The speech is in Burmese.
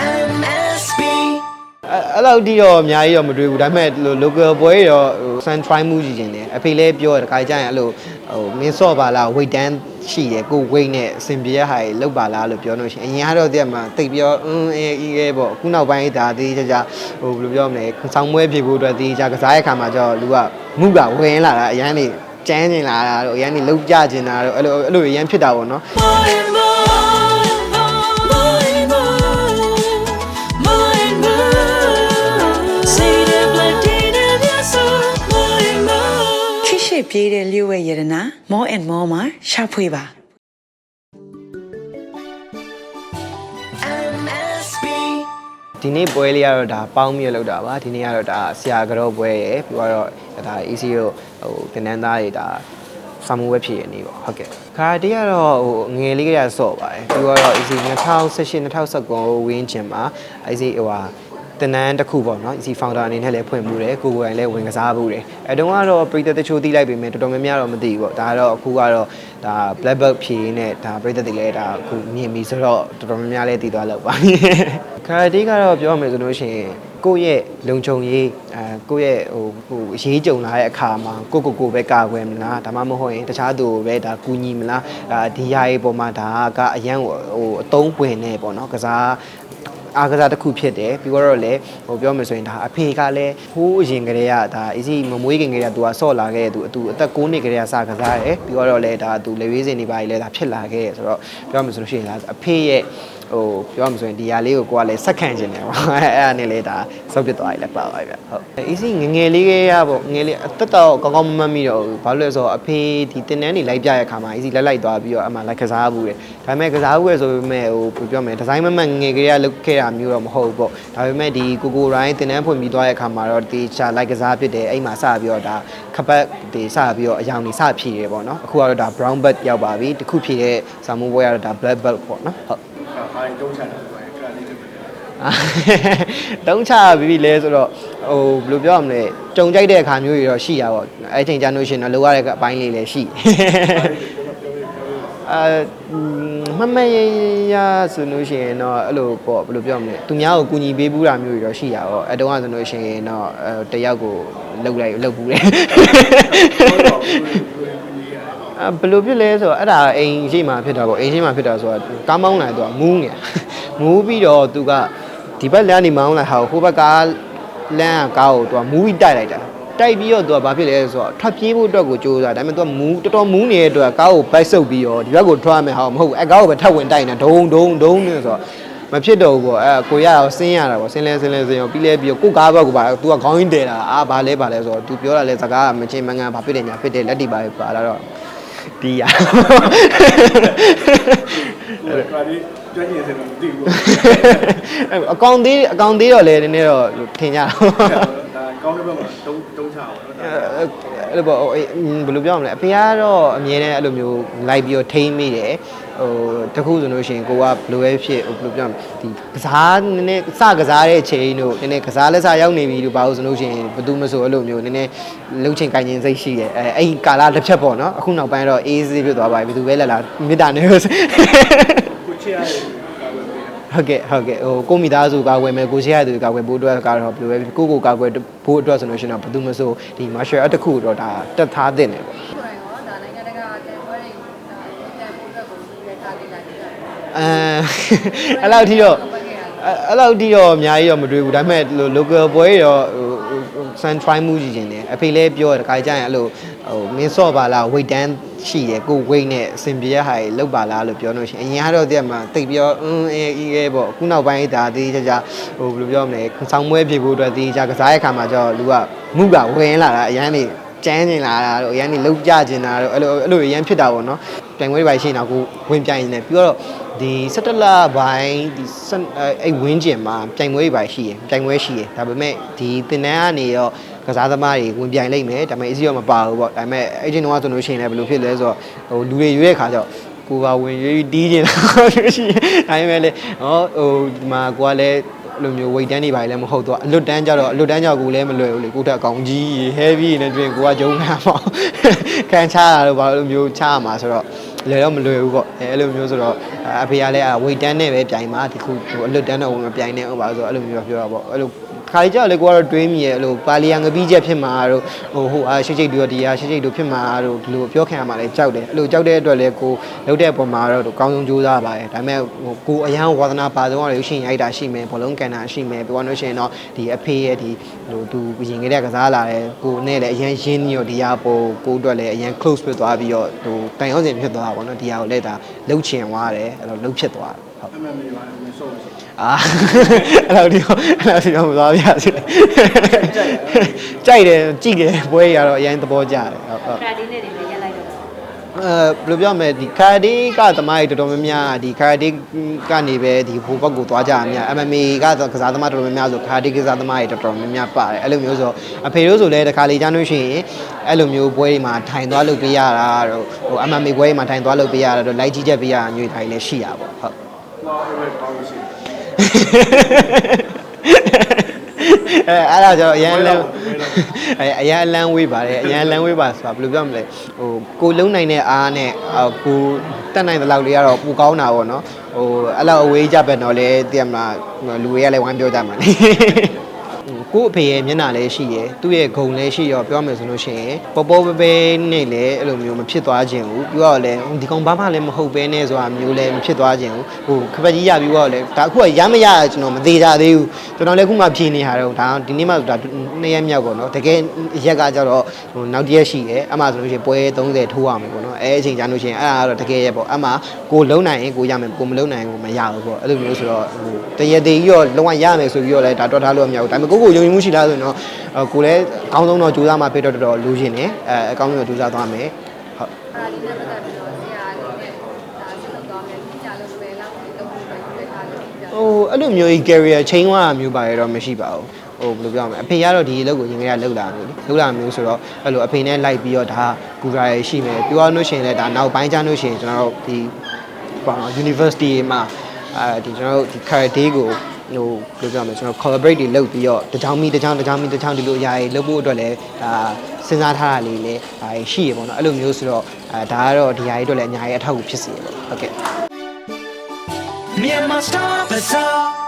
MSB အဲ့အဲ့လောက်တိတော့အများကြီးတော့မတွေ့ဘူးဒါပေမဲ့လို local ပွဲတွေတော့ဟို sun try မှုကြည့်ခြင်းတယ်အဖေလည်းပြောတယ်တခါကြရင်အဲ့လိုဟိုမင်းစော့ပါလား weight dan ရှိတယ်ကို weight နဲ့အဆင်ပြေရဟာကြီးလောက်ပါလားလို့ပြောလို့ရှိရင်အရင်ကတော့တည်းကမှတိတ်ပြောအင်းအေးအေးရဲ့ပေါ့အခုနောက်ပိုင်းဒါတေးကြကြဟိုဘယ်လိုပြောမလဲဆောင်းပွဲဖြေဖို့အတွက်တေးကြကစားရဲ့ခါမှာကျတော့လူကမှုကဝင်လာတာအရန်နေကျန်းကျင်လာတာတော့အရန်နေလောက်ကြကျင်တာတော့အဲ့လိုအဲ့လိုအရန်ဖြစ်တာပေါ့နော် ပြေးတဲ့လျှို့ဝဲရတနာ more and more မှာရှာဖွေပါ MSB ဒီနေ့ပွဲလေးကတော့ဒါပေါင်းမြလောက်တာပါဒီနေ့ကတော့ဒါဆရာကတော့ပွဲရယ်ပြီးတော့ဒါ EC တို့ဟိုတင်နန်းသားတွေဒါစာမှုဝဲဖြစ်ရနေပေါ့ဟုတ်ကဲ့ခါတည်းကတော့ဟိုငယ်လေးကတည်းကစော့ပါတယ်ပြီးတော့ EC 2018 2019ဝင်းချင်မှာ EC ဟိုဟာ တင်နန်းတစ်ခုပေါ့နော် EC founder အနေနဲ့လည်းဖွင့်မှုတယ်ကိုကိုယ်တိုင်လည်းဝင်ကစားမှုတယ်အဲတုန်းကတော့ပြည်သက်တချို့သိလိုက်ပေမဲ့တော်တော်များများတော့မသိဘူးပေါ့ဒါကတော့အခုကတော့ဒါ black belt ဖြေနဲ့ဒါပြည်သက်တွေလည်းဒါအခုမြင်ပြီဆိုတော့တော်တော်များများလည်းသိသွားလောက်ပါခါတီကတော့ပြောရမယ်ဆိုလို့ရှိရင်ကိုယ့်ရဲ့လုံခြုံရေးအဲကိုယ့်ရဲ့ဟိုဟိုရေးကြုံလာတဲ့အခါမှာကိုယ့်ကိုယ်ကိုယ်ပဲကာကွယ်မလားဒါမှမဟုတ်ရင်တခြားသူကိုပဲဒါကူညီမလားဒါဒီဟာရေးပေါ်မှာဒါကအရန်ဟိုအတုံးဝင်နေပေါ့နော်ကစား အားကစားတစ်ခုဖြစ်တယ်ပြီးတော့လည်းဟိုပြောမယ်ဆိုရင်ဒါအဖေကလည်းဟိုးအရင်ကတည်းကဒါအစီမမွေးခင်ကတည်းကသူကဆော့လာခဲ့တဲ့သူသူအသက်9နှစ်ကတည်းကစကစားတယ်ပြီးတော့လည်းဒါသူလေဝေးစင်နေပါလေလည်းဒါဖြစ်လာခဲ့တယ်ဆိုတော့ပြောမယ်ဆိုလို့ရှိရင်ဒါအဖေရဲ့ ဟိုပြောမှဆိုရင်ဒီဟာလေးကိုကိုကလည်းစက်ခံခြင်းတယ်ပေါ့အဲ့အဲ့ဒါနဲ့လေဒါစောက်ပြစ်သွားပြီလည်းပါပါဗျဟုတ် easy ငငယ်လေးကရပေါ့ငယ်လေးအသက်တော့ကောင်းကောင်းမမှတ်မိတော့ဘူးဘာလို့လဲဆိုတော့အဖေဒီတင်တန်းနေလိုက်ပြရဲ့ခါမှာ easy လိုက်လိုက်သွားပြီးတော့အမှလိုက်ကစားဘူးတယ်ဒါပေမဲ့ကစားဘူးရဆိုပေမဲ့ဟိုပြောမယ်ဒီဇိုင်းမမှတ်ငယ်ကလေးကလုပ်ခဲ့တာမျိုးတော့မဟုတ်ဘူးပေါ့ဒါပေမဲ့ဒီကိုကိုရိုင်းတင်တန်းဖွင့်ပြီးသွားရဲ့ခါမှာတော့ဒီချာလိုက်ကစားဖြစ်တယ်အဲ့မှာစပြီးတော့ဒါခပတ်ဒီစပြီးတော့အယောင်တွေစဖြည့်တယ်ပေါ့နော်အခုကတော့ဒါ brown belt ရောက်ပါပြီတခုဖြည့်တဲ့စာမိုးပွဲကတော့ဒါ black belt ပေါ့နော်ဟုတ် အားတုံးချတာပဲခဏလေးတစ်ပြအာတုံးချပြီးပြီလဲဆိုတော့ဟိုဘယ်လိုပြောရမလဲကြုံကြိုက်တဲ့အခါမျိုးတွေတော့ရှိရပါတော့အဲ့ချိန်ကျလို့ရှိရင်တော့လိုရတဲ့အပိုင်းလေးလည်းရှိအာမမရရဆိုလို့ရှိရင်တော့အဲ့လိုပေါ့ဘယ်လိုပြောမလဲသူများကိုကူညီပေးဘူးတာမျိုးတွေတော့ရှိရပါတော့အဲ့တုန်းကဆိုလို့ရှိရင်တော့အဲတယောက်ကိုလှုပ်လိုက်လှုပ်ဘူးတယ်အ ဘယ်လိုဖြစ်လဲဆိုတော့အဲ့ဒါအိမ်ရှိမှဖြစ်တာပေါ့အိမ်ရှိမှဖြစ်တာဆိုတော့ကားမောင်းလာတော့မူးနေမူးပြီးတော့သူကဒီဘက်လမ်းနေမောင်းလာဟာဟိုဘက်ကလမ်းကကားကိုသူကမူးပြီးတိုက်လိုက်တာတိုက်ပြီးတော့သူကဘာဖြစ်လဲဆိုတော့ထွက်ပြေးဖို့အတွက်ကိုကြိုးစားဒါပေမဲ့သူကမူးတော်တော်မူးနေတဲ့အတွက်ကားကိုဘိုက်ဆုပ်ပြီးတော့ဒီဘက်ကိုထွက်ရမယ်ဟာမဟုတ်ဘူးအဲကားကိုပဲထပ်ဝင်တိုက်နေတာဒုံဒုံဒုံနေဆိုတော့မဖြစ်တော့ဘူးပေါ့အဲကိုရအောင်ဆင်းရတာပေါ့ဆင်းလဲဆင်းလဲဆင်းရောပြီးလဲပြီးတော့ကိုကားဘက်ကိုပါသူကခေါင်းရင်းတဲတာအာဘာလဲဘာလဲဆိုတော့သူပြောတာလဲစကားကမချင်းမငန်းဘာဖြစ်တယ်ညာဖြစ်တယ်လက်တီပါပဲပါလာတော့ ဒီရခါလေးကြွညင်စင်တော့မသိဘူးအကောင်သေးအကောင်သေးတော့လေနည်းနည်းတော့ထင်ကြတာဒါကောင်းတဲ့ဘက်မှာတုံးတုံးချအောင်နော်ဒါအဲ့လိုပေါ့ဟိုအေးဘယ်လိုပြောမလဲအဖေကတော့အမြဲတမ်းအဲ့လိုမျိုးလိုက်ပြီးတော့ထိမ့်မိတယ် ဟိုတခုဆိုလို့ရှိရင်ကိုကဘယ်လိုပဲဖြစ်ဟိုဘယ်လိုပြောမလဲဒီကစားနည်းနည်းစကစားတဲ့ချိန်တို့နည်းနည်းကစားလက်စရောက်နေပြီလို့ဘာလို့ဆိုလို့ရှိရင်ဘယ်သူမဆိုအဲ့လိုမျိုးနည်းနည်းလှုပ်ချင်ကိုင်ချင်စိတ်ရှိတယ်အဲအဲ့ဒီကာလတစ်ဖြတ်ပေါ့နော်အခုနောက်ပိုင်းတော့အေးစေးဖြစ်သွားပါပြီဘယ်သူပဲလက်လာမေတ္တာနဲ့ကိုချစ်ရတယ်ကာဝယ်ပေးဟုတ်ကဲ့ဟုတ်ကဲ့ဟိုကိုမိသားစုကာကွယ်မယ်ကိုရှိရသူကာကွယ်ဖို့အတွက်ကတော့ဘယ်လိုပဲကိုကိုကာကွယ်ဖို့အတွက်ဆိုလို့ရှိရင်တော့ဘယ်သူမဆိုဒီ martial art တစ်ခုတော့ဒါတက်ထားတဲ့တယ်ပေါ့ ကိုယ်တိုင်ရောဒါနိုင်ငံတကာတန်ပွဲတွေဒါတန်ဖို့အတွက်ကိုရည်ထားနေတာတွေ အဲအဲ့လောက်ထိတော့အဲ့အဲ့လောက်ထိတော့အများကြီးတော့မတွေ့ဘူးဒါပေမဲ့ local ပွဲတွေတော့ဟို sun try မှုကြည့်ခြင်းတယ်အဖေလည်းပြောတယ်တခါကြရင်အဲ့လိုဟိုမင်းစော့ပါလား weight dan ရှိတယ်ကို weight နဲ့အဆင်ပြေရဟာကြီးလောက်ပါလားလို့ပြောလို့ရှိရင်အရင်ကတော့တည်းကမှတိတ်ပြောအင်းအေးအေးပေါ့အခုနောက်ပိုင်းဒါတေးကြကြဟိုဘယ်လိုပြောမလဲဆောင်းပွဲဖြေဖို့အတွက်တေးကြကစားရဲ့ခါမှာကျတော့လူကမှုကဝင်လာတာအရန်နေကျန်းကျင်လာတာတို့အရန်နေလောက်ကြကျင်တာတို့အဲ့လိုအဲ့လိုအရန်ဖြစ်တာပေါ့နော် ပြိုင်ပွဲတွေပါရှိရင်တော့ကိုဝင်ပြိုင်နေပြီးတော့ဒီ17လပိုင်းဒီအဲ့ဝင်းကျင်မှာပြိုင်ပွဲတွေပါရှိရယ်ပြိုင်ပွဲရှိရယ်ဒါပေမဲ့ဒီတင်တန်းကနေရောကစားသမားတွေဝင်ပြိုင်လိုက်မယ်ဒါပေမဲ့အစီရောမပါဘူးပေါ့ဒါပေမဲ့အဲ့ချင်းတော့ဆိုလို့ရှိရင်လည်းဘယ်လိုဖြစ်လဲဆိုတော့ဟိုလူတွေရွေးတဲ့ခါကျတော့ကိုကဝင်ရွေးတီးကျင်တာရှိတယ်ဒါပေမဲ့လေဟောဟိုဒီမှာကိုကလည်းအဲ့လိုမျိုး weight တန်းနေပါလေမဟုတ်တော့အလွတ်တန်းကြတော့အလွတ်တန်းကြောက်ကိုလည်းမလွယ်ဘူးလေကိုတက်အကောင်ကြီး heavy နဲ့တွင်ကိုကဂျုံခံပါခံချတာတော့ဘာလို့မျိုးချရမှာဆိုတော့ လွယ်တော့မလွယ်ဘူးပေါ့အဲအဲ့လိုမျိုးဆိုတော့အဖေကလည်းဝိတ်တန်းနဲ့ပဲပြိုင်မှာဒီခုဟိုအလွတ်တန်းတော့မပြိုင်နဲ့ဟုတ်ပါဆိုတော့အဲ့လိုမျိုးပြောတာပေါ့အဲ့လို ခါကြီးကြောက်လေကိုကတော့တွေးမိရဲ့အဲ့လိုပါလီယာငပီးချက်ဖြစ်မှာတို့ဟိုဟိုအားရှိချိတ်တို့တရားရှိချိတ်တို့ဖြစ်မှာတို့ဒီလိုပြောခံရမှာလဲကြောက်တယ်အဲ့လိုကြောက်တဲ့အတွက်လည်းကိုလုပ်တဲ့အပေါ်မှာတော့ကောင်းဆုံးကြိုးစားပါတယ်ဒါပေမဲ့ဟိုကိုအရန်ဝါသနာပါဆုံးရတယ်ရှင်ရိုက်တာရှိမယ်ဘလုံးကန်တာရှိမယ်ပြောလို့ရှိရင်တော့ဒီအဖေရဲ့ဒီဟိုသူရင်ခဲ့တဲ့ကစားလာတယ်ကိုနဲ့လည်းအရန်ရင်းနေရောဒီဟာပေါ်ကိုအတွက်လည်းအရန် close ဖြစ်သွားပြီးတော့ဟိုတိုင်အောင်စင်ဖြစ်သွားတာပေါ့နော်ဒီဟာကိုလည်းဒါလှုပ်ချင်သွားတယ်အဲ့လိုလှုပ်ဖြစ်သွားတယ် ဟုတ်အမှန်မြေပါအမှန်ဆုံးဆုံးအာအဲ့လိုဒီအဲ့လိုဒီတော့မသွားပြစီကြိုက်တယ်ကြည့်တယ်ပွဲရတော့အရင်သဘောကျတယ်ဟုတ်ဟုတ်ခရာဒီနဲ့တွေလည်းရက်လိုက်တော့အဲဘယ်လိုပြောမလဲဒီကာဒီကသမားတွေတော်တော်များများဒီကာဒီကနေပဲဒီဘိုးဘက်ကိုသွားကြအများ MMA ကကစားသမားတော်တော်များများဆိုကာဒီကစားသမားတွေတော်တော်များများပါတယ်အဲ့လိုမျိုးဆိုအဖေတို့ဆိုလည်းတစ်ခါလေကြားလို့ရှိရင်အဲ့လိုမျိုးပွဲတွေမှာထိုင်သွားလုပ်ပေးရတာတော့ဟို MMA ပွဲတွေမှာထိုင်သွားလုပ်ပေးရတာတော့လိုက်ကြီးချက်ပေးရတာမျိုးတွေလည်းရှိရပါပေါ့ဟုတ်ဟော အဲ့ဒါပေါင်းရှိအဲအဲ့ဒါကျတော့အရန်လန်းအဲအရန်လန်းဝေးပါတယ်အရန်လန်းဝေးပါဆိုတာဘယ်လိုပြောမလဲဟိုကိုလုံးနိုင်တဲ့အားနဲ့အော်ကိုတက်နိုင်တဲ့လောက်လေးကတော့ပူကောင်းတာပေါ့နော်ဟိုအဲ့လောက်အဝေးကြပဲတော့လေသိရမလားလူတွေကလည်းဝိုင်းပြောကြမှာလေ ကို့အဖေရဲ့မျက်နှာလည်းရှိရယ်သူ့ရဲ့ဂုံလည်းရှိရောပြောမယ်ဆိုလို့ရှိရင်ပေါ်ပေါ်ပဲပဲနဲ့လည်းအဲ့လိုမျိုးမဖြစ်သွားခြင်းဘူးပြီးတော့လည်းဒီကောင်ဘာမှလည်းမဟုတ်ပဲနဲ့ဆိုတာမျိုးလည်းမဖြစ်သွားခြင်းဘူးဟိုခပတ်ကြီးရပြီးတော့လည်းဒါအခုကရမရကျွန်တော်မသေးကြသေးဘူးကျွန်တော်လည်းအခုမှဖြေနေရတော့ဒါဒီနေ့မှဒါနှစ်ရက်မြောက်ပေါ့နော်တကယ်ရက်ကကြတော့ဟိုနောက်တစ်ရက်ရှိတယ်အမှဆိုလို့ရှိရင်ပွဲ30ထိုးရမယ်ပေါ့နော်အဲအချိန်ကြာလို့ရှိရင်အဲ့ဒါကတော့တကယ်ရက်ပေါ့အမှကိုလုံးနိုင်ရင်ကိုရမယ်ကိုမလုံးနိုင်ရင်ကိုမရဘူးပေါ့အဲ့လိုမျိုးဆိုတော့ဟိုတရက်သေးကြီးတော့လုံးဝရမယ်ဆိုပြီးတော့လည်းဒါတော့ထားလို့မရဘူးဒါပေမဲ့ကိုကိုယုံကြည်မှုရှိလားဆိုရင်တော့ကိုလည်းအကောင်းဆုံးတော့ကြိုးစားမှဖြစ်တော့တော်တော်လူရှင်နေအဲအကောင်းဆုံးတော့ကြိုးစားသွားမယ်ဟုတ်အာဒီနဲ့ပတ်သက်ပြီးတော့ဆရာလေးနဲ့ဒါဆက်လုပ်သွားမယ်ဒီကြလို့ပဲလောက်ဒီတော့ပဲယူလိုက်တာလို့ပြဟိုအဲ့လိုမျိုးကြီး career change သွားတာမျိုးပါရတော့မရှိပါဘူးဟိုဘယ်လိုပြောမလဲအဖေကတော့ဒီအလုပ်ကိုရင်ထဲကလှုပ်လာမျိုးလေလှုပ်လာမျိုးဆိုတော့အဲ့လိုအဖေနဲ့လိုက်ပြီးတော့ဒါကူရာရရှိမယ်ပြောရလို့ရှိရင်လည်းဒါနောက်ပိုင်းကျလို့ရှိရင်ကျွန်တော်တို့ဒီပေါ့နော် university မှာအဲဒီကျွန်တော်တို့ဒီ karate ကို ဟိုဘယ်လိုပြောမလဲကျွန်တော် collaborate တွေလုပ်ပြီးတော့တချောင်းမီတချောင်းတချောင်းမီတချောင်းဒီလိုအရာတွေလုပ်ဖို့အတွက်လည်းဒါစဉ်းစားထားတာလေးလည်းဒါရှိရပေါ့နော်အဲ့လိုမျိုးဆိုတော့အဲဒါကတော့ဒီအရာတွေအတွက်လည်းအများကြီးအထောက်အကူဖြစ်စေရပေါ့ဟုတ်ကဲ့ Myanmar Star Bazaar